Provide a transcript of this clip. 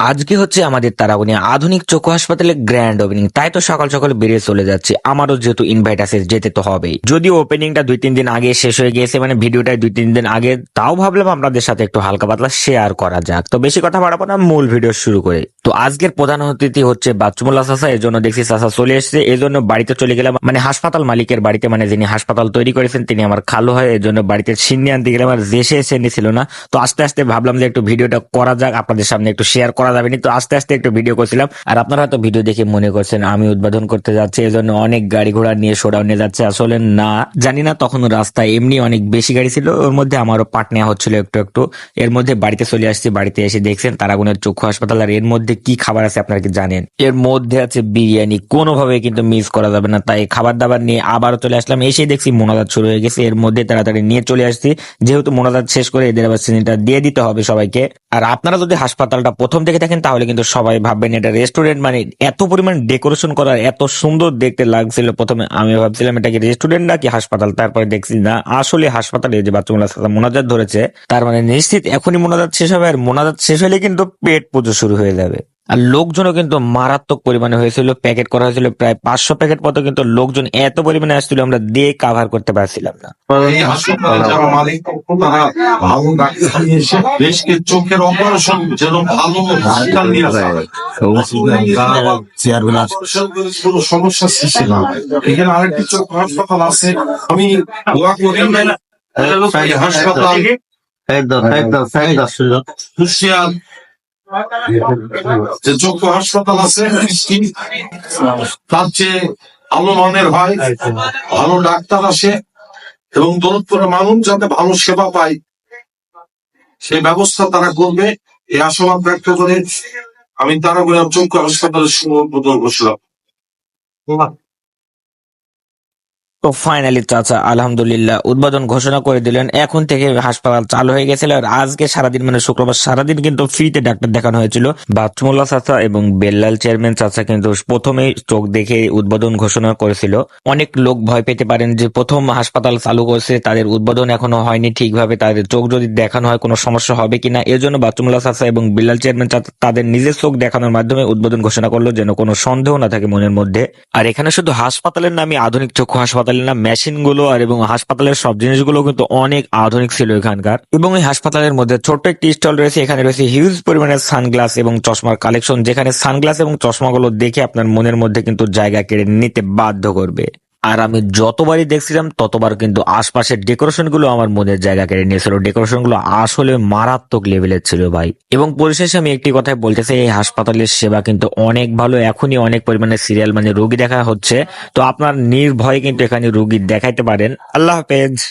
আজকে হচ্ছে আমাদের তারাগুনি আধুনিক চক্ষু হাসপাতালে গ্র্যান্ড ওপেনিং তাই তো সকাল সকাল বেরিয়ে চলে যাচ্ছে। আমারও যেহেতু ইনভাইট আছে, যেতে তো হবেই। যদিও ওপেনিংটা দুই তিন দিন আগে শেষ হয়ে গিয়েছে মানে ভিডিওটা দুই তিন দিন আগে, তাও ভাবলাম আপনাদের সাথে একটু হালকা পাতলা শেয়ার করা যাক। তো বেশি কথা বাড়াবো না, মূল ভিডিও শুরু করে। তো আজকের প্রধান অতিথি হচ্ছে বাচ্চুমুল্লা চাষা এই জন্য দেখছি চাষা চলে এসেছে। এই জন্য বাড়িতে চলে গেলাম মানে হাসপাতাল মালিকের বাড়িতে মানে যিনি হাসপাতাল তৈরি করেছেন, তিনি আমার খালো হয় এই জন্য বাড়িতে সিন্নি আনতে গেলাম, আর দেশে এসে নিছিল না। তো আস্তে আস্তে ভাবলাম যে একটু ভিডিওটা করা যাক, আপনাদের সামনে একটু শেয়ার করা যাবে না। তো আস্তে আস্তে একটু ভিডিও করছিলাম। আর আপনারা হয়তো ভিডিও দেখে মনে করছেন, আমি উদ্বোধন করতে যাচ্ছি এই জন্য অনেক গাড়ি ঘোড়া নিয়ে শোডাউনে যাচ্ছে। আসলে না, জানি না তখন রাস্তায় এমনি অনেক বেশি গাড়ি ছিল, ওর মধ্যে আমারও পাট নেওয়া হচ্ছিল একটু একটু। এর মধ্যে বাড়িতে চলে আসছি, বাড়িতে এসে দেখছেন তারাগুনের চক্ষু হাসপাতাল, আর এর মধ্যে কি খাবার আছে আপনারা কি জানেন? এর মধ্যে আছে বিরিয়ানি, কোনোভাবে কিন্তু মিস করা যাবে না। তাই খাবার দাবার নিয়ে আবারও চলে আসলাম, এসে দেখছি মোনাজাত শুরু হয়ে গেছে, এর মধ্যে তাড়াতাড়ি নিয়ে চলে আসছি। যেহেতু মোনাজাত শেষ করে এদের আবার শ্রেণীটা দিয়ে দিতে হবে সবাইকে। আর আপনারা যদি হাসপাতালটা প্রথম থেকে দেখেন, তাহলে কিন্তু সবাই ভাববেন এটা রেস্টুরেন্ট মানে এত পরিমাণ ডেকোরেশন করা, এত সুন্দর দেখতে লাগছিল। প্রথমে আমি ভাবছিলাম, এটা কি রেস্টুরেন্ট নাকি হাসপাতাল? তারপরে দেখছি না, আসলে হাসপাতালে যে বাচ্চাগুলো মোনাজাত ধরেছে। তার মানে নিশ্চিত এখনই মোনাজাত শেষ হবে, আর মোনাজাত শেষ হলে কিন্তু পেট পুজো শুরু হয়ে যাবে। আর লোকজনও কিন্তু মারাত্মক পরিমাণে হয়েছিল প্যাকেট করা হয়েছিল প্রায় পাঁচশো প্যাকেট মতো কিন্তু লোকজন এত পরিমাণে আসছিল আমরা দিয়ে কাভার করতে পারছিলাম না। এই হাসপাতালে যারা মালিক তারা ভালো ডাক্তার নিয়ে এসে দেশকে চোখের অপারেশন যেন ভালো হাসপাতাল নিয়ে যায় কোনো সমস্যা সৃষ্টি না এখানে আরেকটি চোখ হাসপাতাল আছে। আমি দোয়া করি হাসপাতাল একদম একদম। যে চক্ষু হাসপাতাল আছে তার চেয়ে ভালো মানের হয়, ভালো ডাক্তার আসে এবং দৌলতপুরের মানুষ যাতে ভালো সেবা পায় সেই ব্যবস্থা তারা করবে। এই আশাবাদ ব্যক্ত করে আমি তারা চক্ষু হাসপাতালের শুভ উদ্বোধন করছিলাম তো ফাইনালি চাচা, আলহামদুলিল্লাহ, উদ্বোধন ঘোষণা করে দিলেন। এখন থেকে হাসপাতাল চালু হয়ে গেছিল আর আজকে সারাদিন মানে শুক্রবার সারাদিন কিন্তু ফ্রিতে ডাক্তার দেখানো হয়েছিল। বাচ্চুমুল্লা চাচা এবং বেল্লাল চেয়ারম্যান চাচা কিন্তু প্রথমেই চোখ দেখে উদ্বোধন ঘোষণা করেছিল। অনেক লোক ভয় পেতে পারেন যে প্রথম হাসপাতাল চালু করছে, তাদের উদ্বোধন এখনও হয়নি ঠিকভাবে, তাদের চোখ যদি দেখানো হয় কোনো সমস্যা হবে কিনা এর জন্য বাচ্চুমুল্লা চাচা এবং বিল্লাল চেয়ারম্যান চাচা তাদের নিজের চোখ দেখানোর মাধ্যমে উদ্বোধন ঘোষণা করল যেন কোনো সন্দেহ না থাকে মনের মধ্যে। আর এখানে শুধু হাসপাতালের নামে আধুনিক চক্ষু হাসপাতালের না মেশিনগুলো আর এবং হাসপাতালের সব জিনিসগুলো কিন্তু অনেক আধুনিক ছিল এখানকার। এবং এই হাসপাতালের মধ্যে ছোট্ট একটি স্টল রয়েছে, এখানে রয়েছে হিউজ পরিমাণের সানগ্লাস এবং চশমার কালেকশন যেখানে সানগ্লাস এবং চশমাগুলো দেখে আপনার মনের মধ্যে কিন্তু জায়গা কেড়ে নিতে বাধ্য করবে। আর আমি যতবারই দেখছিলাম, ততবার কিন্তু আশপাশের ডেকোরেশনগুলো আমার মনের জায়গা কেড়ে নিয়েছিল। ডেকোরেশনগুলো আসলে মারাত্মক লেভেলের ছিল ভাই। এবং পরিশেষে আমি একটি কথাই বলতে চাই, এই হাসপাতালের সেবা কিন্তু অনেক ভালো। এখনই অনেক পরিমাণে সিরিয়াল মানে রোগী দেখা হচ্ছে। তো আপনার নির্ভয়ে কিন্তু এখানে রোগী দেখাইতে পারেন। আল্লাহ হাফেজ।